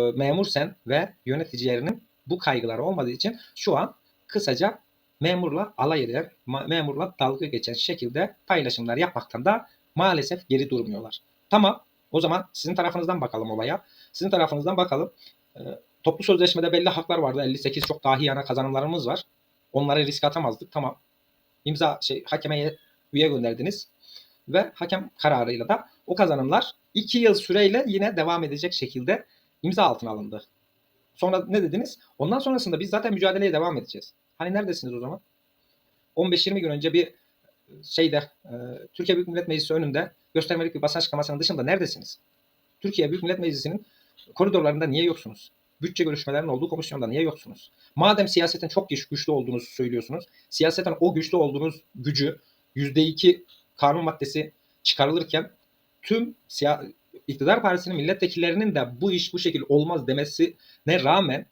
e, memursen ve yöneticilerinin bu kaygıları olmadığı için şu an kısaca memurla alay eder, memurla dalga geçen şekilde paylaşımlar yapmaktan da maalesef geri durmuyorlar. Tamam o zaman sizin tarafınızdan bakalım olaya. Sizin tarafınızdan bakalım. E, toplu sözleşmede belli haklar vardı. 58 çok dahi yana kazanımlarımız var. Onlara risk atamazdık. Tamam. İmza şey hakemeye üye gönderdiniz ve hakem kararıyla da o kazanımlar 2 yıl süreyle yine devam edecek şekilde imza altına alındı. Sonra ne dediniz? Ondan sonrasında biz zaten mücadeleye devam edeceğiz. Hani neredesiniz o zaman? 15-20 gün önce bir şeyde e, Türkiye Büyük Millet Meclisi önünde göstermelik bir basın açıklamasının dışında neredesiniz? Türkiye Büyük Millet Meclisi'nin koridorlarında niye yoksunuz? Bütçe görüşmelerinin olduğu komisyonda niye yoksunuz? Madem siyasetin çok güç- güçlü olduğunuzu söylüyorsunuz, siyaseten o güçlü olduğunuz gücü %2 kanun maddesi çıkarılırken tüm siya- iktidar partisinin milletvekillerinin de bu iş bu şekil olmaz demesine rağmen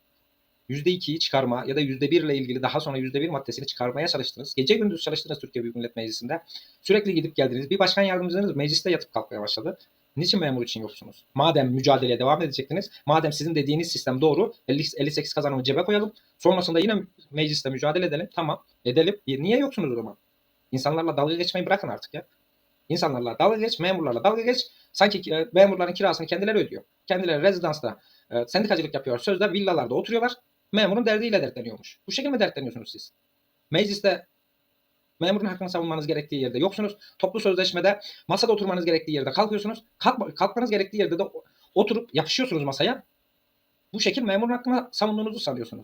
%2'yi çıkarma ya da %1 ile ilgili daha sonra %1 maddesini çıkarmaya çalıştınız. Gece gündüz çalıştınız Türkiye Büyük Millet Meclisi'nde. Sürekli gidip geldiniz. Bir başkan yardımcınız mecliste yatıp kalkmaya başladı. Niçin memur için yoksunuz? Madem mücadeleye devam edecektiniz, madem sizin dediğiniz sistem doğru, 50, 58 kazanımı cebe koyalım. Sonrasında yine mecliste mücadele edelim. Tamam, edelim. Niye yoksunuz o zaman? İnsanlarla dalga geçmeyi bırakın artık ya. İnsanlarla dalga geç, memurlarla dalga geç. Sanki e, memurların kirasını kendileri ödüyor. Kendileri rezidansta e, sendikacılık yapıyor. Sözde villalarda oturuyorlar. Memurun derdiyle dertleniyormuş. Bu şekilde mi dertleniyorsunuz siz? Mecliste memurun hakkını savunmanız gerektiği yerde yoksunuz. Toplu sözleşmede masada oturmanız gerektiği yerde kalkıyorsunuz. Kalk, kalkmanız gerektiği yerde de oturup yapışıyorsunuz masaya. Bu şekil memurun hakkını savunduğunuzu sanıyorsunuz.